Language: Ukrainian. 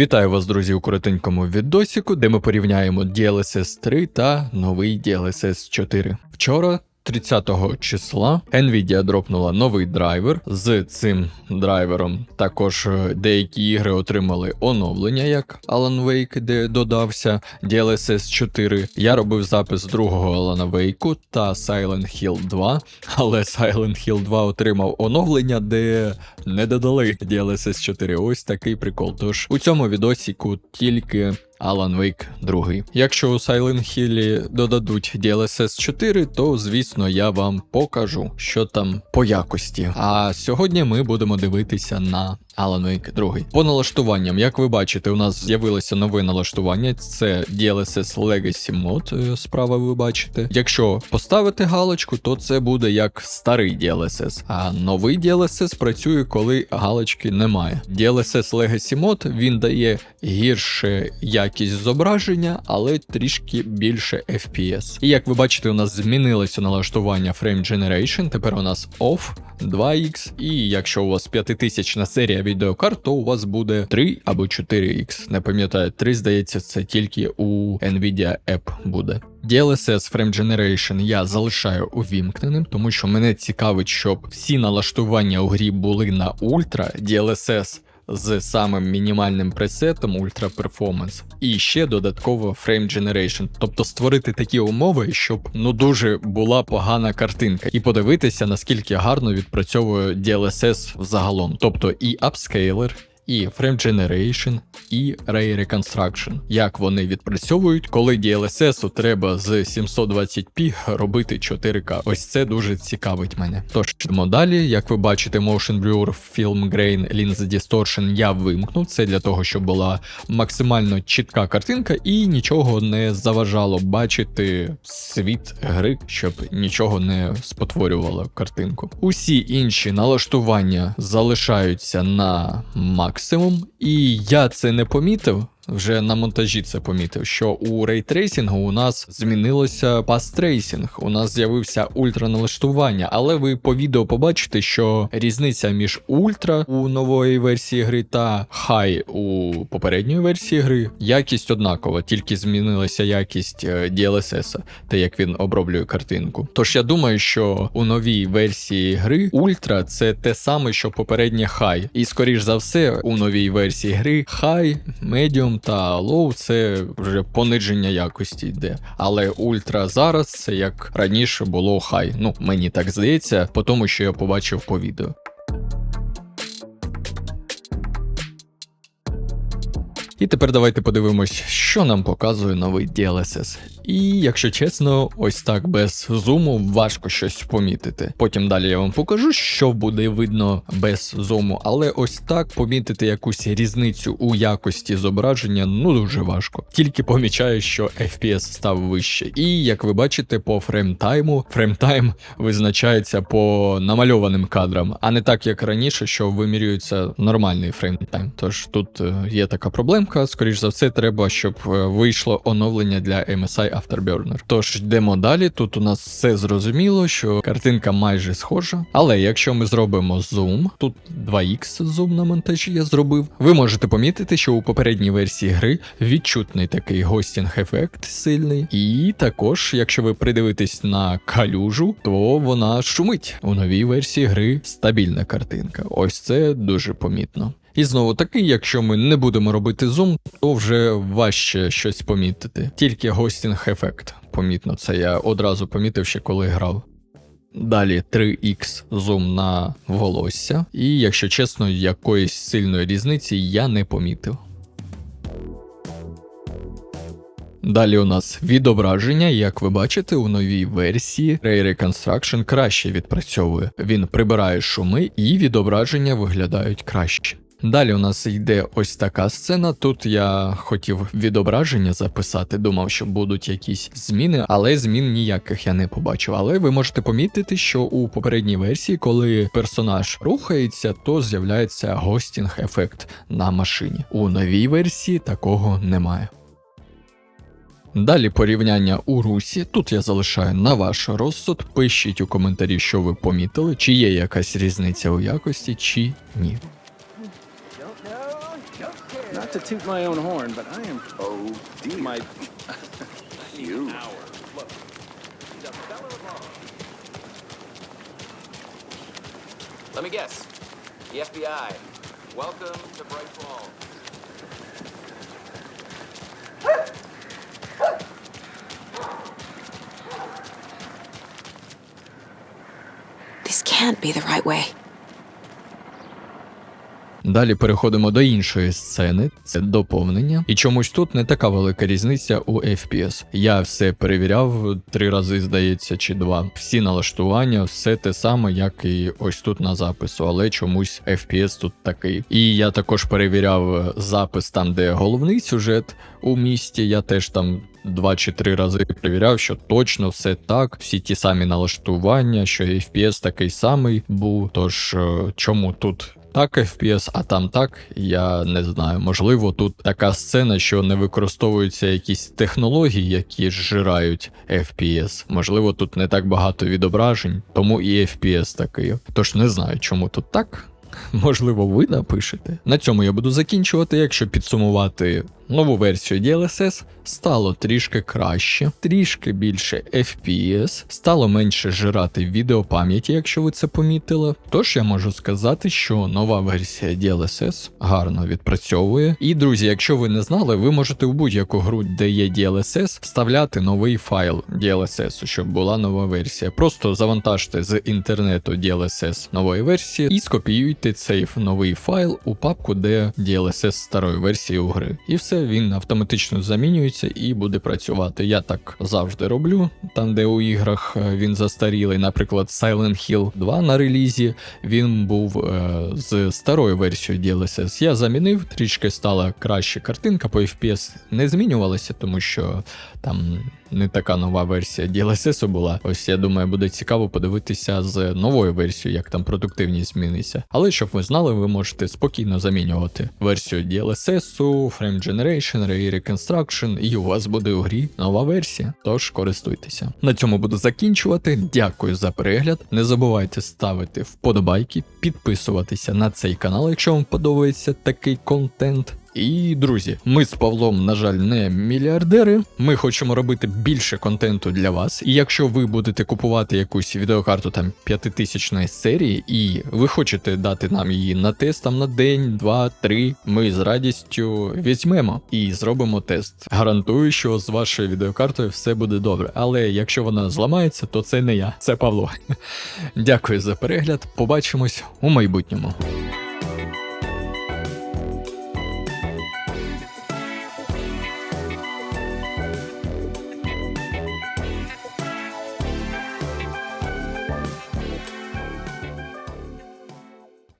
Вітаю вас, друзі, у коротенькому відосіку, де ми порівняємо DLSS 3 та новий DLSS 4. Вчора. 30 числа Nvidia дропнула новий драйвер. З цим драйвером також е, деякі ігри отримали оновлення, як Alan Wake, де додався DLSS 4. Я робив запис другого Alan Wake та Silent Hill 2, але Silent Hill 2 отримав оновлення, де не додали DLSS 4. Ось такий прикол. Тож у цьому відосіку тільки Alan Wake 2. Якщо у Silent Hill додадуть DLSS 4, то звісно я вам покажу, що там по якості. А сьогодні ми будемо дивитися на Alan Wake 2. По налаштуванням, як ви бачите, у нас з'явилося нове налаштування. Це DLSS Legacy Mode, е, справа ви бачите. Якщо поставити галочку, то це буде як старий DLSS. А новий DLSS працює, коли галочки немає. DLSS Legacy Mode він дає гірше якість зображення, але трішки більше FPS. І як ви бачите, у нас змінилося налаштування Frame Generation. Тепер у нас OFF. 2X, і якщо у вас 5000 серія відеокарт, то у вас буде 3 або 4X. Не пам'ятаю, 3, здається, це тільки у Nvidia App буде. DLSS Frame Generation я залишаю увімкненим, тому що мене цікавить, щоб всі налаштування у грі були на ультра. DLSS з самим мінімальним пресетом Ultra Performance, і ще додатково Frame Generation, тобто створити такі умови, щоб ну дуже була погана картинка, і подивитися, наскільки гарно відпрацьовує DLSS взагалом, тобто і Upscaler, і Frame Generation, і Ray Reconstruction. Як вони відпрацьовують, коли DLSS треба з 720p робити 4К. Ось це дуже цікавить мене. Тож йдемо далі. Як ви бачите, Motion Blur, Film Grain, Lens Distortion я вимкнув. Це для того, щоб була максимально чітка картинка і нічого не заважало бачити світ гри, щоб нічого не спотворювало картинку. Усі інші налаштування залишаються на максимум, і я це не помітив. Вже на монтажі це помітив, що у рейтрейсінгу у нас змінилося пастрейсінг, у нас з'явився ультраналаштування, але ви по відео побачите, що різниця між ультра у нової версії гри та хай у попередньої версії гри якість однакова, тільки змінилася якість е, DLSS, те як він оброблює картинку. Тож я думаю, що у новій версії гри ультра це те саме, що попереднє хай. І скоріш за все, у новій версії гри хай, медіум та лоу це вже пониження якості йде. Але ультра зараз це як раніше було хай. Ну, мені так здається, по тому, що я побачив по відео. І тепер давайте подивимось, що нам показує новий DLSS. І якщо чесно, ось так без зуму важко щось помітити. Потім далі я вам покажу, що буде видно без зуму, але ось так помітити якусь різницю у якості зображення ну дуже важко. Тільки помічаю, що FPS став вище. І як ви бачите, по фреймтайму, фреймтайм визначається по намальованим кадрам, а не так як раніше, що вимірюється нормальний фреймтайм. Тож тут е, є така проблемка. Скоріш за все, треба, щоб е, вийшло оновлення для MSI Afterburner. Тож йдемо далі. Тут у нас все зрозуміло, що картинка майже схожа. Але якщо ми зробимо зум, тут 2х зум на монтажі я зробив. Ви можете помітити, що у попередній версії гри відчутний такий гостінг ефект сильний. І також, якщо ви придивитесь на калюжу, то вона шумить. У новій версії гри стабільна картинка. Ось це дуже помітно. І знову таки, якщо ми не будемо робити зум, то вже важче щось помітити. Тільки гостінг ефект. Помітно, це я одразу помітив ще коли грав. Далі 3х зум на волосся, і якщо чесно, якоїсь сильної різниці я не помітив. Далі у нас відображення, як ви бачите, у новій версії Ray Reconstruction краще відпрацьовує. Він прибирає шуми і відображення виглядають краще. Далі у нас йде ось така сцена. Тут я хотів відображення записати, думав, що будуть якісь зміни, але змін ніяких я не побачив. Але ви можете помітити, що у попередній версії, коли персонаж рухається, то з'являється гостінг ефект на машині. У новій версії такого немає. Далі порівняння у русі. Тут я залишаю на ваш розсуд. Пишіть у коментарі, що ви помітили, чи є якась різниця у якості, чи ні. Not to toot my own horn, but I am Oh dear. my you. Let me guess. The FBI. Welcome to Bright Falls. This can't be the right way. Далі переходимо до іншої сцени, це доповнення. І чомусь тут не така велика різниця у FPS. Я все перевіряв три рази, здається, чи два. Всі налаштування, все те саме, як і ось тут на запису, але чомусь FPS тут такий. І я також перевіряв запис там, де головний сюжет у місті. Я теж там. Два чи три рази перевіряв, що точно все так, всі ті самі налаштування, що FPS такий самий був. Тож е, чому тут так FPS, а там так, я не знаю. Можливо, тут така сцена, що не використовуються якісь технології, які зжирають FPS. Можливо, тут не так багато відображень, тому і FPS такий. Тож не знаю, чому тут так. Можливо, ви напишете. На цьому я буду закінчувати. Якщо підсумувати нову версію DLSS, стало трішки краще, трішки більше FPS, стало менше жирати відеопам'яті, якщо ви це помітили. Тож я можу сказати, що нова версія DLSS гарно відпрацьовує. І друзі, якщо ви не знали, ви можете в будь-яку гру, де є DLSS, вставляти новий файл DLSS, щоб була нова версія. Просто завантажте з інтернету DLSS нової версії і скопіюйте цей новий файл у папку, де DLSS старої версії у гри. І все, він автоматично замінюється і буде працювати. Я так завжди роблю, там де у іграх е, він застарілий, наприклад, Silent Hill 2 на релізі, він був е, з старою версією DLSS. Я замінив, трішки стала краще картинка по FPS не змінювалася, тому що там не така нова версія DLSS була. Ось я думаю, буде цікаво подивитися з новою версією, як там продуктивність зміниться. Але щоб ви знали, ви можете спокійно замінювати версію DLSS, Frame Generation, Ray Reconstruction, і у вас буде у грі нова версія. Тож користуйтеся. На цьому буду закінчувати. Дякую за перегляд. Не забувайте ставити вподобайки, підписуватися на цей канал, якщо вам подобається такий контент. І друзі, ми з Павлом, на жаль, не мільярдери. Ми хочемо робити більше контенту для вас. І якщо ви будете купувати якусь відеокарту там п'ятитисячної серії, і ви хочете дати нам її на тест там на день, два, три, ми з радістю візьмемо і зробимо тест. Гарантую, що з вашою відеокартою все буде добре. Але якщо вона зламається, то це не я, це Павло. Дякую за перегляд. Побачимось у майбутньому.